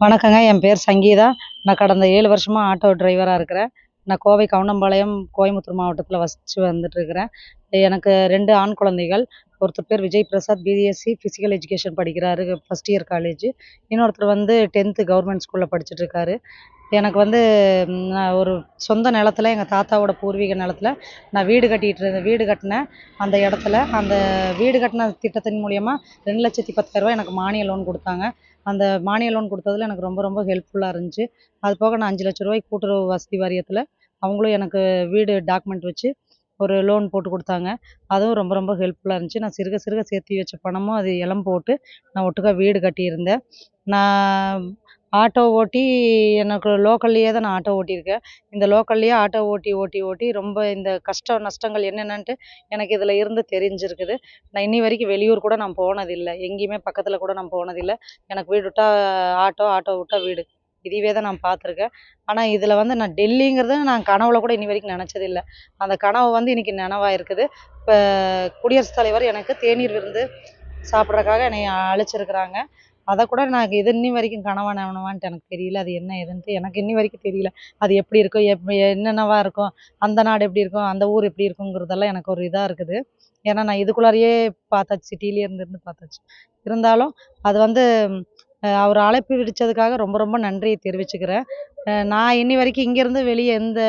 வணக்கங்க. என் பேர் சங்கீதா. நான் கடந்த ஏழு வருஷமாக ஆட்டோ டிரைவராக இருக்கிறேன். நான் கோவை கவுண்டம்பாளையம் கோயம்புத்தூர் மாவட்டத்தில் வசித்து வந்துட்டுருக்கிறேன். எனக்கு ரெண்டு ஆண் குழந்தைகள். ஒருத்தர் பேர் Vijay Prasad BSc physical education படிக்கிறாரு ஃபஸ்ட் இயர் காலேஜ் இன்னொருத்தர் வந்து டென்த்து கவர்மெண்ட் ஸ்கூலில் படிச்சுட்ருக்காரு எனக்கு வந்து நான் ஒரு சொந்த நிலத்துல எங்கள் தாத்தாவோட பூர்வீக நிலத்துல நான் வீடு கட்டிகிட்டு இருந்தேன் வீடு கட்டினேன் அந்த இடத்துல அந்த வீடு கட்டின திட்டத்தின் மூலயமா ரெண்டு லட்சத்தி பத்தாயிரரூவா எனக்கு மானிய லோன் கொடுத்தாங்க. அந்த மானிய லோன் கொடுத்ததுல எனக்கு ரொம்ப ரொம்ப ஹெல்ப்ஃபுல்லாக இருந்துச்சு. அது போக நான் அஞ்சு லட்ச ரூபாய்க்கு கூட்டுறவு வசதி வாரியத்தில் அவங்களும் எனக்கு வீடு டாக்குமெண்ட் வச்சு ஒரு லோன் போட்டு கொடுத்தாங்க. அதுவும் ரொம்ப ரொம்ப ஹெல்ப்ஃபுல்லாக இருந்துச்சு. நான் சிறுக சிறுக சேர்த்தி வச்ச பணமும் அது இளம் போட்டு நான் ஒட்டுக்கா வீடு கட்டியிருந்தேன். நான் ஆட்டோ ஓட்டி எனக்கு லோக்கல்லையே தான் நான் ஆட்டோ ஓட்டியிருக்கேன். இந்த லோக்கல்லையே ஆட்டோ ஓட்டி ஓட்டி ஓட்டி ரொம்ப இந்த கஷ்டம் நஷ்டங்கள் என்னென்னன்ட்டு எனக்கு இதில் இருந்து தெரிஞ்சிருக்குது. நான் இன்னி வரைக்கும் வெளியூர் கூட நான் போனதில்லை. எங்கேயுமே பக்கத்தில் கூட நான் போனதில்லை. எனக்கு வீடு விட்டா ஆட்டோ ஆட்டோ விட்டா வீடு. இதுவே தான் நான் பார்த்துருக்கேன். ஆனால் இதில் வந்து நான் டெல்லிங்கிறத நான் கனவுல கூட இன்னி வரைக்கும் நினச்சதில்ல. அந்த கனவு வந்து இன்னைக்கு நினவாக இருக்குது இப்போ குடியரசுத் தலைவர் எனக்கு தேநீர் விருந்து சாப்பிட்றதுக்காக என்னை அழைச்சிருக்கிறாங்க. அதை கூட நான் இது இன்னி வரைக்கும் கனவா நனவான்ட்டு எனக்கு தெரியல. அது என்ன ஏதுன்ட்டு எனக்கு இன்னி வரைக்கும் தெரியல. அது எப்படி இருக்கும் எப் என்னென்னவா இருக்கும் அந்த நாடு எப்படி இருக்கும் அந்த ஊர் எப்படி இருக்குங்கிறதெல்லாம் எனக்கு ஒரு இதாக இருக்குது. ஏன்னா நான் இதுக்குள்ளாரையே பார்த்தாச்சு சிட்டிலேயே இருந்து இருந்து பார்த்தாச்சு. இருந்தாலும் அது வந்து அவர் அழைப்பு விடுத்ததுக்காக ரொம்ப ரொம்ப நன்றியை தெரிவிச்சுக்கிறேன். நான் இன்னி வரைக்கும் இங்கேருந்து வெளியே எந்த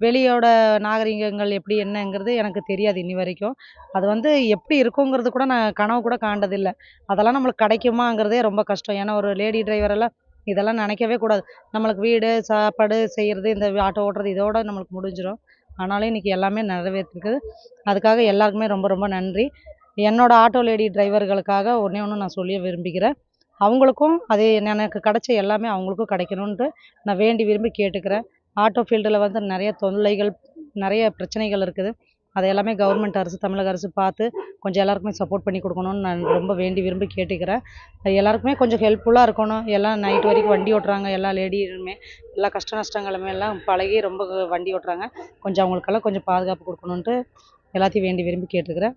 வெளியோட நாகரிகங்கள் எப்படி என்னங்கிறது எனக்கு தெரியாது இனி வரைக்கும். அது வந்து எப்படி இருக்குங்கிறது கூட நான் கனவு கூட காண்டதில்லை அதெல்லாம் நம்மளுக்கு கிடைக்குமாங்கிறதே ரொம்ப கஷ்டம். ஏன்னா ஒரு லேடி டிரைவரெல்லாம் இதெல்லாம் நினைக்கவே கூடாது. நம்மளுக்கு வீடு சாப்பாடு செய்கிறது இந்த ஆட்டோ ஓட்டுறது இதோட நம்மளுக்கு முடிஞ்சிடும் ஆனாலும் இன்னைக்கு எல்லாமே நிறைவேற்றிருக்குது. அதுக்காக எல்லாருக்குமே ரொம்ப ரொம்ப நன்றி. என்னோடய ஆட்டோ லேடி டிரைவர்களுக்காக ஒன்றே ஒன்று நான் சொல்லிய விரும்பிக்கிறேன் அவங்களுக்கும் அதே எனக்கு கிடைச்ச எல்லாமே அவங்களுக்கும் கிடைக்கணுன்ட்டு நான் வேண்டி விரும்பி கேட்டுக்கிறேன். ஆட்டோ ஃபீல்டில் வந்து நிறைய தொல்லைகள் நிறைய பிரச்சனைகள் இருக்குது. அதை எல்லாமே கவர்மெண்ட் அரசு தமிழக அரசு பார்த்து கொஞ்சம் எல்லாருக்குமே சப்போர்ட் பண்ணி கொடுக்கணுன்னு நான் ரொம்ப வேண்டி விரும்பி கேட்டுக்கிறேன். எல்லாருக்குமே கொஞ்சம் ஹெல்ப்ஃபுல்லாக இருக்கணும். எல்லாம் நைட் வரைக்கும் வண்டி ஓட்டுறாங்க எல்லா லேடியுமே எல்லா கஷ்ட நஷ்டங்களுமே எல்லாம் பழகி ரொம்ப வண்டி ஓட்டுறாங்க. கொஞ்சம் அவங்களுக்கெல்லாம் கொஞ்சம் பாதுகாப்பு கொடுக்கணுன்ட்டு எல்லாத்தையும் வேண்டி விரும்பி கேட்டுக்கிறேன்.